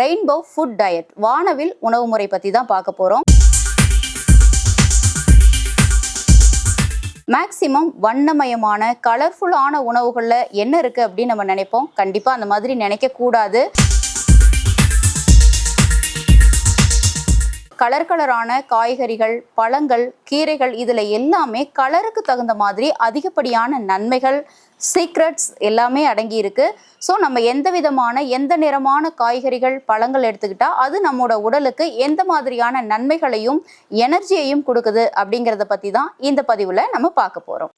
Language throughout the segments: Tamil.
Rainbow food diet. வானவில் உணவு முறை பற்றி தான் பார்க்க போகிறோம் மேக்சிமம் வண்ணமயமான கலர்ஃபுல்லான உணவுகளில் என்ன இருக்குது அப்படின்னு நம்ம நினைப்போம். கண்டிப்பாக அந்த மாதிரி நினைக்கக்கூடாது கலர் கலரான காய்கறிகள் பழங்கள் கீரைகள் இதில் எல்லாமே கலருக்கு தகுந்த மாதிரி அதிகப்படியான நன்மைகள் சீக்ரெட்ஸ் எல்லாமே அடங்கி இருக்கு. ஸோ நம்ம எந்த விதமான எந்த நிறமான காய்கறிகள் பழங்கள் எடுத்துக்கிட்டா அது நம்மளோட உடலுக்கு எந்த மாதிரியான நன்மைகளையும் எனர்ஜியையும் கொடுக்குது அப்படிங்கிறத பற்றி தான் இந்த பதிவில் நம்ம பார்க்க போகிறோம்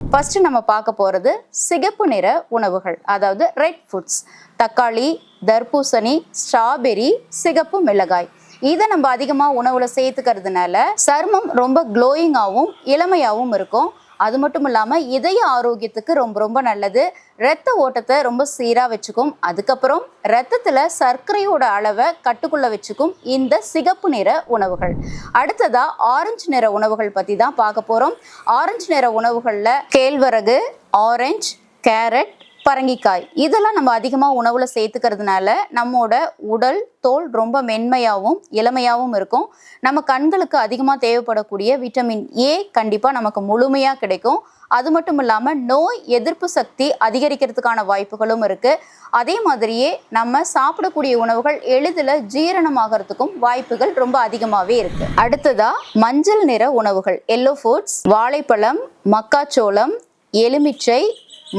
ஃபர்ஸ்ட் நம்ம பார்க்க போகிறது சிகப்பு நிற உணவுகள் அதாவது ரெட் ஃபுட்ஸ் தக்காளி தர்பூசணி ஸ்ட்ராபெரி சிகப்பு மிளகாய். இதை நம்ம அதிகமாக உணவில் சேர்த்துக்கிறதுனால சருமம் ரொம்ப க்ளோயிங்காகவும் இளமையாகவும் இருக்கும். அது மட்டும் இல்லாமல் இதய ஆரோக்கியத்துக்கு ரொம்ப ரொம்ப நல்லது. இரத்த ஓட்டத்தை ரொம்ப சீராக வச்சுக்கும். அதுக்கப்புறம் ரத்தத்தில் சர்க்கரையோட அளவை கட்டுக்குள்ள வச்சுக்கும் இந்த சிகப்பு நிற உணவுகள். அடுத்ததாக ஆரஞ்சு நிற உணவுகள் பற்றி தான் பார்க்க போகிறோம் ஆரஞ்சு நிற உணவுகளில் கேழ்வரகு ஆரஞ்சு கேரட் பரங்கிக்காய். இதெல்லாம் நம்ம அதிகமாக உணவில் சேர்த்துக்கிறதுனால நம்மோட உடல் தோல் ரொம்ப மென்மையாகவும் இளமையாகவும் இருக்கும். நம்ம கண்களுக்கு அதிகமாக தேவைப்படக்கூடிய விட்டமின் ஏ கண்டிப்பாக நமக்கு முழுமையாக கிடைக்கும். அது மட்டும் இல்லாமல் நோய் எதிர்ப்பு சக்தி அதிகரிக்கிறதுக்கான வாய்ப்புகளும் இருக்குது அதே மாதிரியே நம்ம சாப்பிடக்கூடிய உணவுகள் எளிதில் ஜீரணமாகறதுக்கும் வாய்ப்புகள் ரொம்ப அதிகமாகவே இருக்குது அடுத்ததாக மஞ்சள் நிற உணவுகள். எல்லோ ஃபுட்ஸ் வாழைப்பழம் மக்காச்சோளம் எலுமிச்சை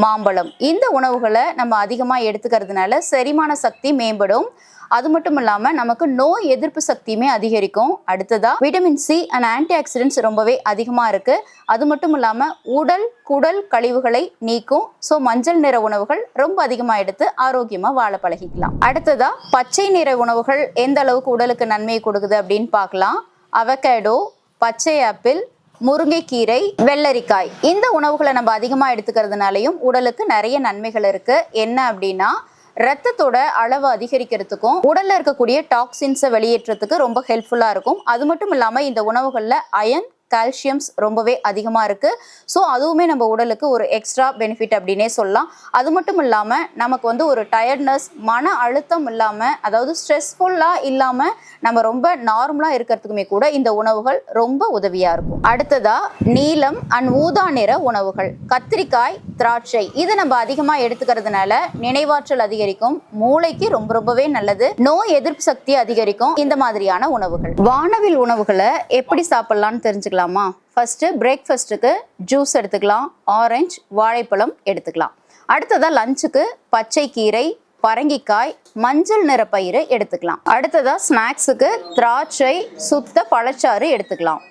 மாம்பழம். இந்த உணவுகளை நம்ம அதிகமாக எடுத்துக்கிறதுனால செரிமான சக்தி மேம்படும். அது மட்டும் இல்லாமல் நமக்கு நோய் எதிர்ப்பு சக்தியுமே அதிகரிக்கும். அடுத்ததா vitamin C and antioxidants ரொம்பவே அதிகமாக இருக்கு. அது மட்டும் இல்லாமல் உடல் குடல் கழிவுகளை நீக்கும். ஸோ மஞ்சள் நிற உணவுகள் ரொம்ப அதிகமாக எடுத்து ஆரோக்கியமாக வாழ பழகிக்கலாம். அடுத்ததா பச்சை நிற உணவுகள் எந்த அளவுக்கு உடலுக்கு நன்மையை கொடுக்குது அப்படின்னு பார்க்கலாம். அவகேடோ பச்சை ஆப்பிள் முருங்கைக்கீரை வெள்ளரிக்காய். இந்த உணவுகளை நம்ம அதிகமாக எடுத்துக்கிறதுனாலையும் உடலுக்கு நிறைய நன்மைகள் இருக்குது என்ன அப்படின்னா ரத்தத்தோட அளவு அதிகரிக்கிறதுக்கும் உடல்ல இருக்கக்கூடிய டாக்ஸின்ஸை வெளியேற்றத்துக்கு ரொம்ப ஹெல்ப்ஃபுல்லா இருக்கும். அது மட்டும் இல்லாமல் இந்த உணவுகளில் அயன் கால்சியம்ஸ் ரொம்பவே அதிகமாக இருக்குது ஸோ அதுவுமே நம்ம உடலுக்கு ஒரு எக்ஸ்ட்ரா பெனிஃபிட் அப்படின்னே சொல்லலாம். அது மட்டும் இல்லாமல் நமக்கு வந்து ஒரு டயர்ட்னஸ் மன அழுத்தம் இல்லாமல் அதாவது ஸ்ட்ரெஸ்ஃபுல்லாக இல்லாமல் நம்ம ரொம்ப நார்மலாக இருக்கிறதுக்குமே கூட இந்த உணவுகள் ரொம்ப உதவியாக இருக்கும். அடுத்ததாக நீலம் அண்ட் ஊதா நிற உணவுகள். கத்திரிக்காய் திராட்சை இதை நம்ம அதிகமாக எடுத்துக்கிறதுனால நினைவாற்றல் அதிகரிக்கும் மூளைக்கு ரொம்ப ரொம்பவே நல்லது நோய் எதிர்ப்பு சக்தி அதிகரிக்கும் இந்த மாதிரியான உணவுகள். வானவில் உணவுகளை எப்படி சாப்பிடலாம்னு தெரிஞ்சுக்கலாம். எடுத்துக்கலாமா? ஃபஸ்ட்டு பிரேக்ஃபாஸ்ட்டுக்கு ஜூஸ் எடுத்துக்கலாம் ஆரஞ்சு வாழைப்பழம் எடுத்துக்கலாம். அடுத்ததாக லஞ்சுக்கு பச்சை கீரை பரங்கிக்காய் மஞ்சள் நிற பயிறு எடுத்துக்கலாம். அடுத்ததாக ஸ்நாக்ஸுக்கு திராட்சை சுத்த பழச்சாறு எடுத்துக்கலாம்.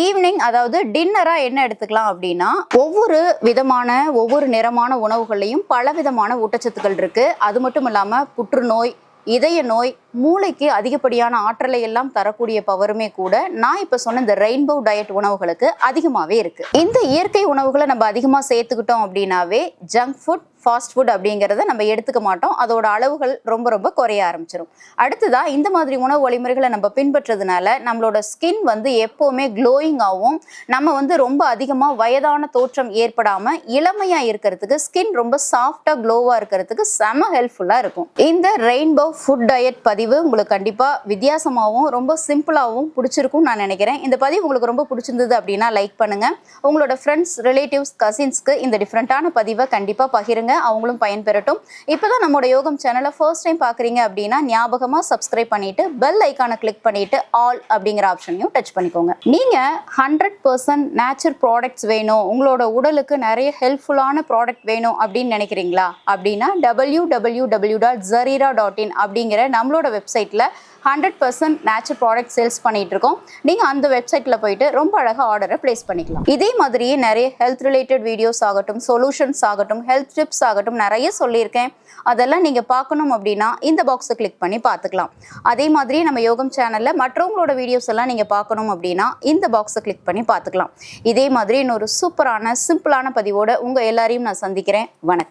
ஈவினிங் அதாவது டின்னராக என்ன எடுத்துக்கலாம் அப்படின்னா ஒவ்வொரு விதமான ஒவ்வொரு நிறமான உணவுகள்லையும் பல விதமான ஊட்டச்சத்துக்கள் இருக்குது அது மட்டும் இல்லாமல் புற்றுநோய் இதய நோய் மூளைக்கு அதிகப்படியான ஆற்றலை எல்லாம் தரக்கூடிய பவருமே கூட நான் இப்போ சொன்ன இந்த ரெயின்போ டயட் உணவுகளுக்கு அதிகமாகவே இருக்கு. இந்த இயற்கை உணவுகளை நம்ம அதிகமாக சேர்த்துக்கிட்டோம் அப்படின்னாவே ஜங்க் ஃபுட் ஃபாஸ்ட் ஃபுட் அப்படிங்கிறத நம்ம எடுத்துக்க மாட்டோம். அதோட அளவுகள் ரொம்ப ரொம்ப குறைய ஆரம்பிச்சிடும் அடுத்ததாக இந்த மாதிரி உணவு வழிமுறைகளை நம்ம பின்பற்றதுனால நம்மளோட ஸ்கின் வந்து எப்போவுமே க்ளோயிங்காகவும் நம்ம வந்து ரொம்ப அதிகமாக வயதான தோற்றம் ஏற்படாமல் இளமையாக இருக்கிறதுக்கு ஸ்கின் ரொம்ப சாஃப்டாக க்ளோவாக இருக்கிறதுக்கு செம ஹெல்ப்ஃபுல்லாக இருக்கும். இந்த ரெயின்போ ஃபுட் டயட் பதிவு உங்களுக்கு கண்டிப்பாக வித்தியாசமாகவும் ரொம்ப சிம்பிளாகவும் பிடிச்சிருக்கும் நான் நினைக்கிறேன். இந்த பதிவு உங்களுக்கு ரொம்ப பிடிச்சிருந்தது அப்படின்னா லைக் பண்ணுங்கள் உங்களோட ஃப்ரெண்ட்ஸ் ரிலேட்டிவ்ஸ் கசின்ஸ்க்கு இந்த டிஃப்ரெண்ட்டான பதிவை கண்டிப்பாக பகிருங்க. அவங்களும் பயன்பெறட்டும். இப்போதான் நம்மளோட யோகம் சேனலை ஃபர்ஸ்ட் டைம் பார்க்குறீங்க அப்படின்னா ஞாபகமாக சப்ஸ்கிரைப் பண்ணிட்டு பெல் ஐக்கானை கிளிக் பண்ணிட்டு ஆல் அப்படிங்கிற ஆப்ஷனையும் டச் பண்ணிக்கோங்க. நீங்கள் ஹண்ட்ரட் பர்சன்ட் நேச்சர் ப்ராடக்ட்ஸ் வேணும் உங்களோட உடலுக்கு நிறைய ஹெல்ப்ஃபுல்லான ப்ராடக்ட் வேணும் அப்படின்னு நினைக்கிறீங்களா? அப்படின்னா W W W dot Jareera dot in அப்படிங்கிற நம்மளோட வெப்சைட்டில் hundred percent natural product sales பண்ணிட்டு இருக்கோம் நீங்கள் அந்த வெப்சைட்டில் போயிட்டு ரொம்ப அழகாக ஆர்டரை ப்ளேஸ் பண்ணிக்கலாம். இதே மாதிரியே நிறைய ஹெல்த் ரிலேட்டட் வீடியோஸ் ஆகட்டும் சொல்யூஷன்ஸ் ஆகட்டும் ஹெல்த் டிப்ஸ் ஆகட்டும் நிறைய சொல்லியிருக்கேன். அதெல்லாம் நீங்கள் பார்க்கணும் அப்படின்னா இந்த பாக்ஸை கிளிக் பண்ணி பார்த்துக்கலாம். அதே மாதிரி நம்ம யோகம் சேனலில் மற்றவங்களோட வீடியோஸ் எல்லாம் நீங்கள் பார்க்கணும் அப்படின்னா இந்த பாக்ஸை கிளிக் பண்ணி பார்த்துக்கலாம். இதே மாதிரி இன்னொரு சூப்பரான சிம்பிளான பதிவோட உங்கள் எல்லாரையும் நான் சந்திக்கிறேன். வணக்கம்.